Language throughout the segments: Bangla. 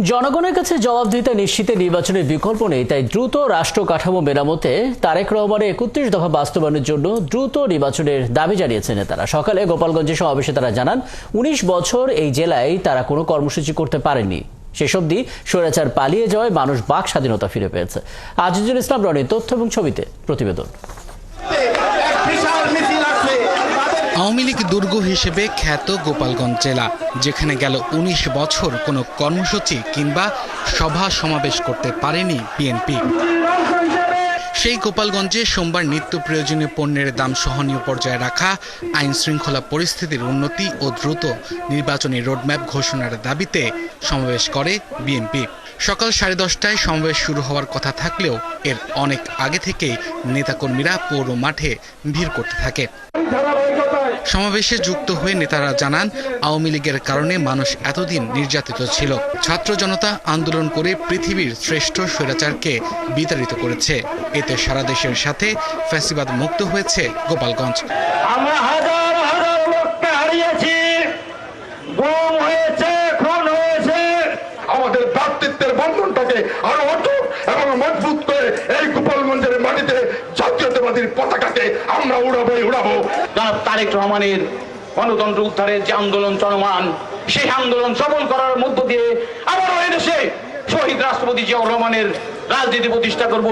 জনগণের কাছে জবাবদিহিতা নিশ্চিতে নির্বাচনের বিকল্প নেই, তাই দ্রুত রাষ্ট্র কাঠামো মেরামতে তারেক রহমানের একত্রিশ দফা বাস্তবায়নের জন্য দ্রুত নির্বাচনের দাবি জানিয়েছেন নেতারা সকালে গোপালগঞ্জে সমাবেশে তারা জানান, উনিশ বছর এই জেলায় তারা কোনো কর্মসূচি করতে পারেনি শেষ অবধি স্বৈরাচার পালিয়ে যাওয়ায় মানুষ বাক স্বাধীনতা ফিরে পেয়েছে। আজিজুল ইসলাম রনির তথ্য এবং ছবিতে প্রতিবেদন। আওয়ামী লীগ দুর্গ হিসেবে খ্যাত গোপালগঞ্জ জেলা, যেখানে গেল ১৯ বছর কোনো কর্মসূচি কিংবা সভা সমাবেশ করতে পারেনি বিএনপি। সেই গোপালগঞ্জে সোমবার নিত্য প্রয়োজনীয় পণ্যের দাম সহনীয় পর্যায়ে রাখা আইন শৃঙ্খলা পরিস্থিতির উন্নতি ও দ্রুত নির্বাচনী রোডম্যাপ ঘোষণার দাবিতে সমাবেশ করে বিএনপি। সকাল সাড়ে দশটায় সমাবেশ শুরু হওয়ার কথা থাকলেও এর অনেক আগে থেকেই নেতাকর্মীরা পৌর মাঠে ভিড় করতে থাকে। সমাবেশে যুক্ত হয়ে নেতারা জানান, আওয়ামী লীগের কারণে মানুষ এতদিন নির্যাতিত ছিল। ছাত্র জনতা আন্দোলন করে পৃথিবীর শ্রেষ্ঠ স্বৈরাচারকে বিতাড়িত করেছে। এতে সারা দেশের সাথে ফ্যাসিবাদ মুক্ত হয়েছে গোপালগঞ্জ। আমাদের ভ্রাতৃত্বের বন্ধনটাকে আরও অটুট এবং মজবুত করে এই গোপালগঞ্জের মাটিতে জাতীয়তাবাদীর পতাকাকে আমরা উড়াবো উড়াবো। জনাব তারেক রহমানের গণতন্ত্র উদ্ধারের যে আন্দোলন চলমান, সেই আন্দোলন সফল করার মধ্য দিয়ে আবারও এদেশে শহীদ রাষ্ট্রপতি জিয়াউর রহমানের রাজনীতি প্রতিষ্ঠা করব।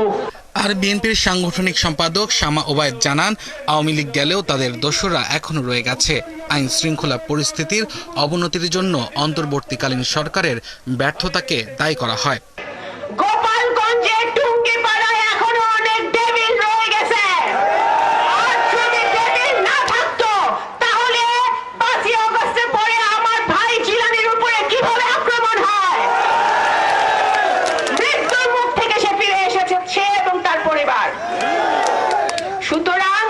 আর বিএনপির সাংগঠনিক সম্পাদক শামা ওবায়দ জানান, আওয়ামী লীগ গেলেও তাদের দোসররা এখনও রয়ে গেছে। আইন শৃঙ্খলা পরিস্থিতির অবনতির জন্য অন্তর্বর্তীকালীন সরকারের ব্যর্থতাকে দায়ী করা হয় গোপালগঞ্জে টুঙ্গি পাড়ায় এখনও অনেক ডেভিল রয়ে গেছে আর যদি ডেভিল না থাকতো তাহলে পাঁচই অগস্টের পরে আমার ভাই জিলানির উপরে কীভাবে আক্রমণ হয় মৃত্যুর মুখ থেকে সে ফিরে এসেছে সে এবং তার পরিবার সুতরাং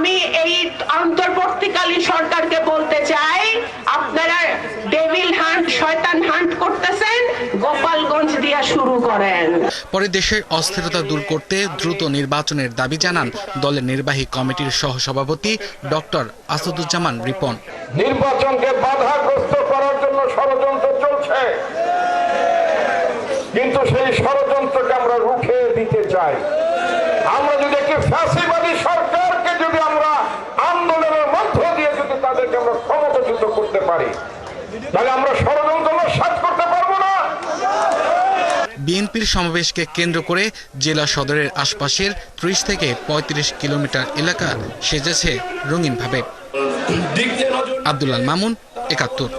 আমি এই অন্তর্বর্তীকালীন সরকারকে বলতে চাই আপনারা ডেভিল হান্ট শয়তান হান্ট করতেছেন গোপালগঞ্জ দিয়া শুরু করেন। পরে দেশের অস্থিরতা দূর করতে দ্রুত নির্বাচনের দাবি জানান দলের নির্বাহী কমিটির সহসভাপতি ডক্টর আসাদুজ্জামান রিপন। নির্বাচনকে বাধাগ্রস্ত করার জন্য ষড়যন্ত্র চলছে। কিন্তু সেই ষড়যন্ত্রকে আমরা রুখে দিতে চাই। আমরা যদি একটি ফ্যাসিবাদী সরকারকে যদি আমরা আন্দোলনের মধ্য দিয়ে যদি তাদেরকে আমরা ক্ষমতাচ্যুত করতে পারি। তাহলে আমরা ষড়যন্ত্র সাজ করতে পারব না। বিএনপির সমাবেশকে কেন্দ্র করে জেলা সদরের আশপাশের ত্রিশ থেকে ৩৫ কিলোমিটার এলাকা সেজেছে রঙিনভাবে। আব্দুল্লাল মামুন একাত্তর।